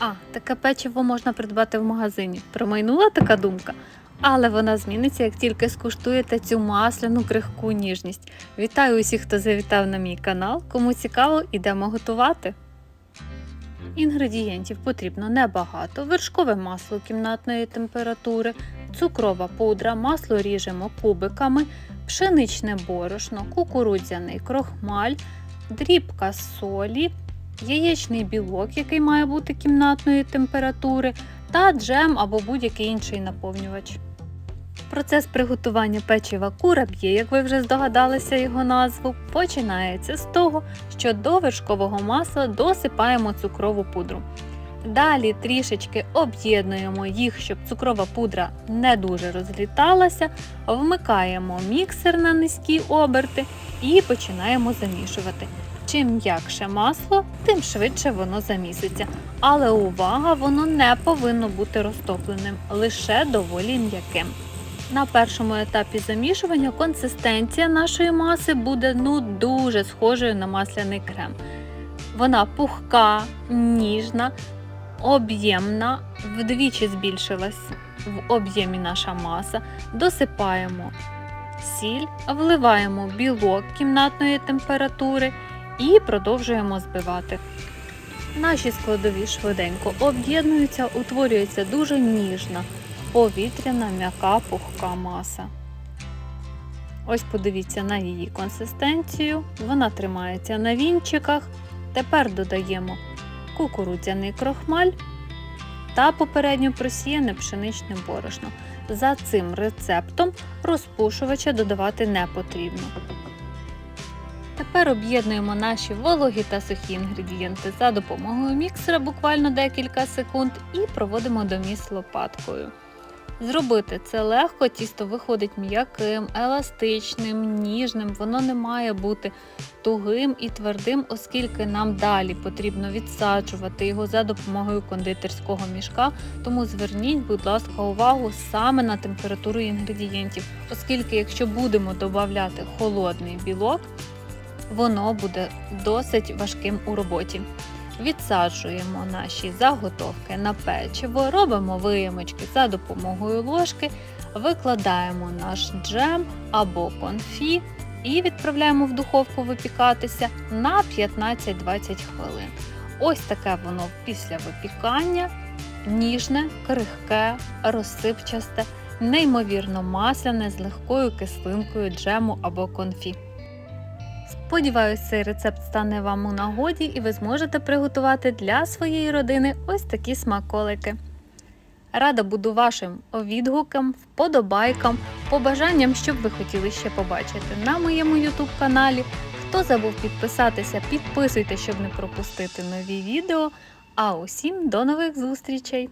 А, таке печиво можна придбати в магазині. Промайнула така думка. Але вона зміниться, як тільки скуштуєте цю масляну крихку ніжність. Вітаю усіх, хто завітав на мій канал. Кому цікаво, ідемо готувати. Інгредієнтів потрібно небагато: вершкове масло кімнатної температури, цукрова пудра, масло ріжемо кубиками, пшеничне борошно, кукурудзяний крохмаль, дрібка солі, яєчний білок, який має бути кімнатної температури, та джем або будь-який інший наповнювач. Процес приготування печива кураб'є, як ви вже здогадалися його назву, починається з того, що до вершкового масла досипаємо цукрову пудру. Далі трішечки об'єднуємо їх, щоб цукрова пудра не дуже розліталася, вмикаємо міксер на низькі оберти і починаємо замішувати. Чим м'якше масло, тим швидше воно заміситься. Але увага, воно не повинно бути розтопленим, лише доволі м'яким. На першому етапі замішування консистенція нашої маси буде ну дуже схожою на масляний крем. Вона пухка, ніжна, об'ємна, вдвічі збільшилась в об'ємі наша маса. Досипаємо сіль, вливаємо білок кімнатної температури і продовжуємо збивати. Наші складові швиденько об'єднуються, утворюється дуже ніжна, повітряна м'яка пухка маса. Ось подивіться на її консистенцію. Вона тримається на вінчиках. Тепер додаємо кукурудзяний крохмаль та попередньо просіяне пшеничне борошно. За цим рецептом розпушувача додавати не потрібно. Тепер об'єднуємо наші вологі та сухі інгредієнти за допомогою міксера буквально декілька секунд і проводимо доміс лопаткою. Зробити це легко, тісто виходить м'яким, еластичним, ніжним, воно не має бути тугим і твердим, оскільки нам далі потрібно відсаджувати його за допомогою кондитерського мішка. Тому зверніть, будь ласка, увагу саме на температуру інгредієнтів, оскільки якщо будемо додати холодний білок, воно буде досить важким у роботі. Відсаджуємо наші заготовки на печиво, робимо виємочки за допомогою ложки, викладаємо наш джем або конфі і відправляємо в духовку випікатися на 15-20 хвилин. Ось таке воно після випікання, ніжне, крихке, розсипчасте, неймовірно масляне з легкою кислинкою джему або конфі. Сподіваюсь, цей рецепт стане вам у нагоді і ви зможете приготувати для своєї родини ось такі смаколики. Рада буду вашим відгукам, вподобайкам, побажанням, що б ви хотіли ще побачити на моєму YouTube каналі. Хто забув підписатися, підписуйте, щоб не пропустити нові відео. А усім до нових зустрічей!